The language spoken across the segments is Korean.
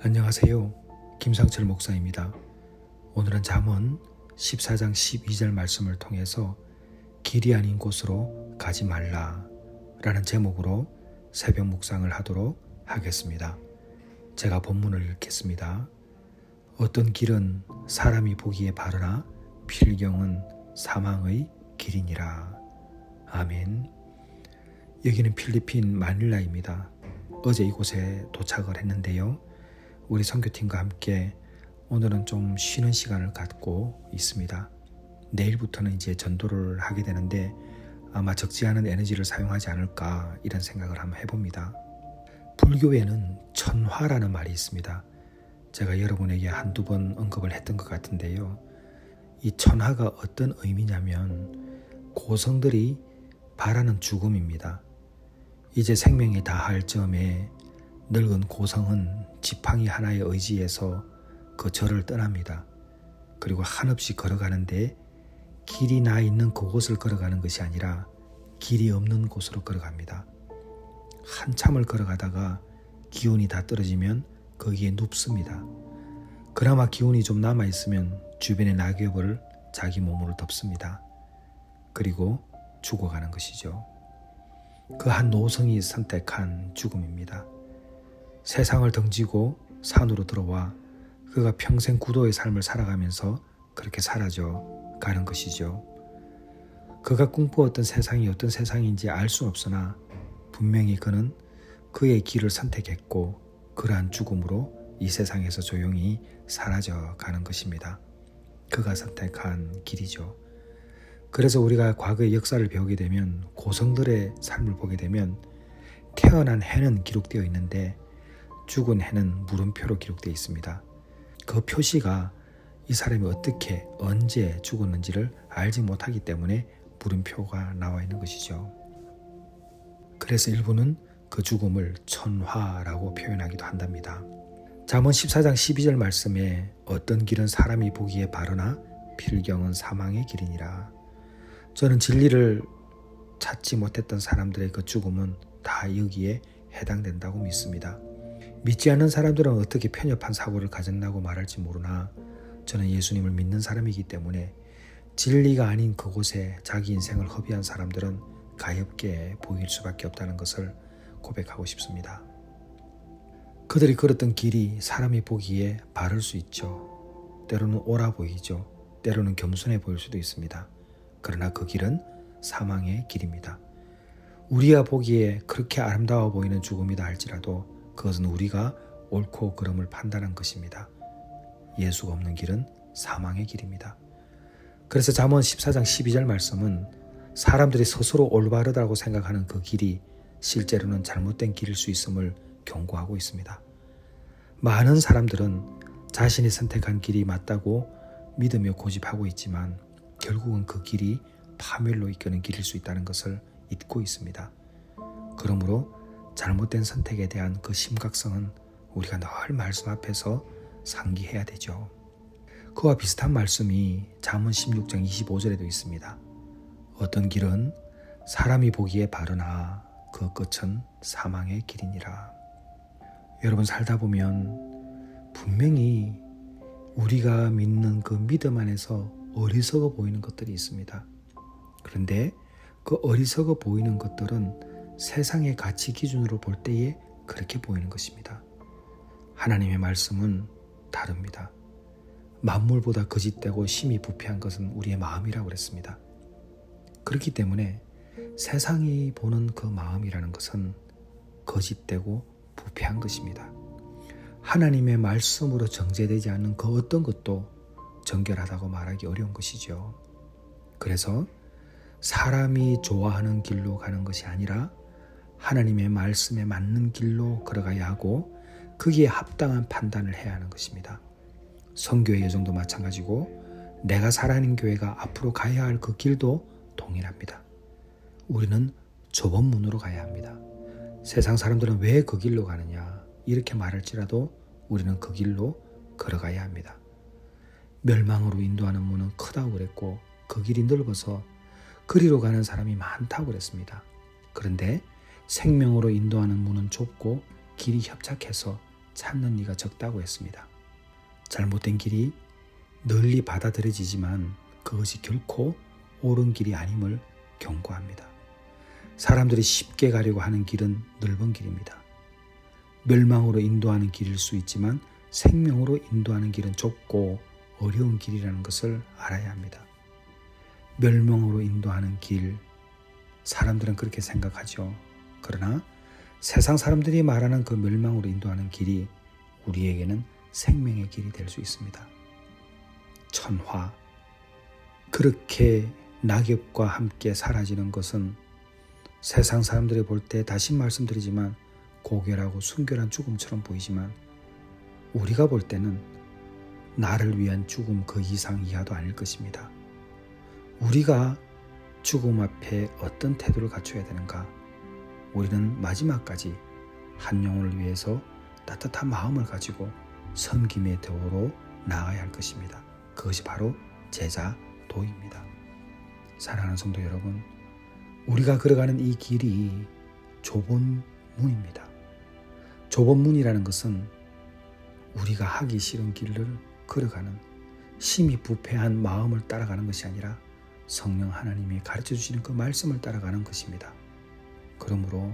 안녕하세요. 김상철 목사입니다. 오늘은 잠언 14장 12절 말씀을 통해서 길이 아닌 곳으로 가지 말라 라는 제목으로 새벽 묵상을 하도록 하겠습니다. 제가 본문을 읽겠습니다. 어떤 길은 사람이 보기에 바르나 필경은 사망의 길이니라. 아멘. 여기는 필리핀 마닐라입니다. 어제 이곳에 도착을 했는데요. 우리 선교팀과 함께 오늘은 좀 쉬는 시간을 갖고 있습니다. 내일부터는 이제 전도를 하게 되는데 아마 적지 않은 에너지를 사용하지 않을까 이런 생각을 한번 해봅니다. 불교에는 천화라는 말이 있습니다. 제가 여러분에게 한두 번 언급을 했던 것 같은데요. 이 천화가 어떤 의미냐면 고성들이 바라는 죽음입니다. 이제 생명이 다할 점에 늙은 고성은 지팡이 하나의 의지에서 그 절을 떠납니다. 그리고 한없이 걸어가는데 길이 나 있는 그곳을 걸어가는 것이 아니라 길이 없는 곳으로 걸어갑니다. 한참을 걸어가다가 기운이 다 떨어지면 거기에 눕습니다. 그나마 기운이 좀 남아 있으면 주변의 낙엽을 자기 몸으로 덮습니다. 그리고 죽어가는 것이죠. 그 한 노성이 선택한 죽음입니다. 세상을 던지고 산으로 들어와 그가 평생 구도의 삶을 살아가면서 그렇게 사라져 가는 것이죠. 그가 꿈꾸었던 세상이 어떤 세상인지 알 수 없으나 분명히 그는 그의 길을 선택했고 그러한 죽음으로 이 세상에서 조용히 사라져 가는 것입니다. 그가 선택한 길이죠. 그래서 우리가 과거의 역사를 배우게 되면 고성들의 삶을 보게 되면 태어난 해는 기록되어 있는데 죽은 해는 물음표로 기록되어 있습니다. 그 표시가 이 사람이 어떻게 언제 죽었는지를 알지 못하기 때문에 물음표가 나와 있는 것이죠. 그래서 일부는 그 죽음을 천화라고 표현하기도 한답니다. 잠언 14장 12절 말씀에 어떤 길은 사람이 보기에 바르나 필경은 사망의 길이니라. 저는 진리를 찾지 못했던 사람들의 그 죽음은 다 여기에 해당된다고 믿습니다. 믿지 않는 사람들은 어떻게 편협한 사고를 가졌나고 말할지 모르나 저는 예수님을 믿는 사람이기 때문에 진리가 아닌 그곳에 자기 인생을 허비한 사람들은 가엾게 보일 수밖에 없다는 것을 고백하고 싶습니다. 그들이 걸었던 길이 사람이 보기에 바를 수 있죠. 때로는 옳아 보이죠. 때로는 겸손해 보일 수도 있습니다. 그러나 그 길은 사망의 길입니다. 우리가 보기에 그렇게 아름다워 보이는 죽음이다 할지라도 그것은 우리가 옳고 그름을 판단한 것입니다. 예수가 없는 길은 사망의 길입니다. 그래서 잠언 14장 12절 말씀은 사람들이 스스로 올바르다고 생각하는 그 길이 실제로는 잘못된 길일 수 있음을 경고하고 있습니다. 많은 사람들은 자신이 선택한 길이 맞다고 믿으며 고집하고 있지만 결국은 그 길이 파멸로 이끄는 길일 수 있다는 것을 잊고 있습니다. 그러므로 잘못된 선택에 대한 그 심각성은 우리가 늘 말씀 앞에서 상기해야 되죠. 그와 비슷한 말씀이 잠언 16장 25절에도 있습니다. 어떤 길은 사람이 보기에 바르나 그 끝은 사망의 길이니라. 여러분 살다 보면 분명히 우리가 믿는 그 믿음 안에서 어리석어 보이는 것들이 있습니다. 그런데 그 어리석어 보이는 것들은 세상의 가치 기준으로 볼 때에 그렇게 보이는 것입니다. 하나님의 말씀은 다릅니다. 만물보다 거짓되고 심히 부패한 것은 우리의 마음이라고 그랬습니다. 그렇기 때문에 세상이 보는 그 마음이라는 것은 거짓되고 부패한 것입니다. 하나님의 말씀으로 정제되지 않는 그 어떤 것도 정결하다고 말하기 어려운 것이죠. 그래서 사람이 좋아하는 길로 가는 것이 아니라 하나님의 말씀에 맞는 길로 걸어가야 하고 거기에 합당한 판단을 해야 하는 것입니다. 성교의 여정도 마찬가지고 내가 살아가는 교회가 앞으로 가야 할 그 길도 동일합니다. 우리는 좁은 문으로 가야 합니다. 세상 사람들은 왜 그 길로 가느냐 이렇게 말할지라도 우리는 그 길로 걸어가야 합니다. 멸망으로 인도하는 문은 크다고 그랬고 그 길이 넓어서 그리로 가는 사람이 많다고 그랬습니다. 그런데 생명으로 인도하는 문은 좁고 길이 협착해서 찾는 이가 적다고 했습니다. 잘못된 길이 널리 받아들여지지만 그것이 결코 옳은 길이 아님을 경고합니다. 사람들이 쉽게 가려고 하는 길은 넓은 길입니다. 멸망으로 인도하는 길일 수 있지만 생명으로 인도하는 길은 좁고 어려운 길이라는 것을 알아야 합니다. 멸망으로 인도하는 길, 사람들은 그렇게 생각하죠. 그러나 세상 사람들이 말하는 그 멸망으로 인도하는 길이 우리에게는 생명의 길이 될 수 있습니다. 천화. 그렇게 낙엽과 함께 사라지는 것은 세상 사람들이 볼 때 다시 말씀드리지만 고결하고 순결한 죽음처럼 보이지만 우리가 볼 때는 나를 위한 죽음 그 이상 이하도 아닐 것입니다. 우리가 죽음 앞에 어떤 태도를 갖춰야 되는가? 우리는 마지막까지 한 영혼을 위해서 따뜻한 마음을 가지고 섬김의 도로 나아가야 할 것입니다. 그것이 바로 제자 도입니다. 사랑하는 성도 여러분, 우리가 걸어가는 이 길이 좁은 문입니다. 좁은 문이라는 것은 우리가 하기 싫은 길을 걸어가는 심히 부패한 마음을 따라가는 것이 아니라 성령 하나님이 가르쳐 주시는 그 말씀을 따라가는 것입니다. 그러므로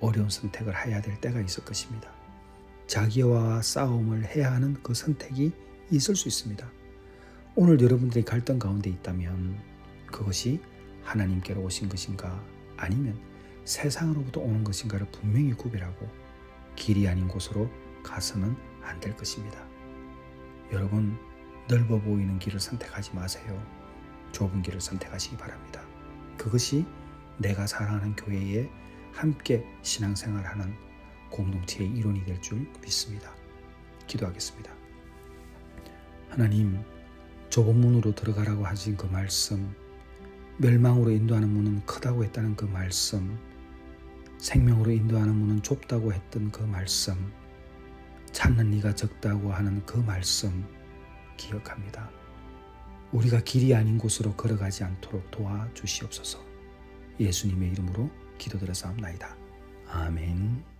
어려운 선택을 해야 될 때가 있을 것입니다. 자기와 싸움을 해야 하는 그 선택이 있을 수 있습니다. 오늘 여러분들이 갈등 가운데 있다면 그것이 하나님께로 오신 것인가 아니면 세상으로부터 오는 것인가를 분명히 구별하고 길이 아닌 곳으로 가서는 안 될 것입니다. 여러분 넓어 보이는 길을 선택하지 마세요. 좁은 길을 선택하시기 바랍니다. 그것이 내가 사랑하는 교회에 함께 신앙생활하는 공동체의 일원이 될 줄 믿습니다. 기도하겠습니다. 하나님, 좁은 문으로 들어가라고 하신 그 말씀, 멸망으로 인도하는 문은 크다고 했다는 그 말씀, 생명으로 인도하는 문은 좁다고 했던 그 말씀, 찾는 이가 적다고 하는 그 말씀 기억합니다. 우리가 길이 아닌 곳으로 걸어가지 않도록 도와주시옵소서. 예수님의 이름으로 기도드려 사옵나이다. 아멘.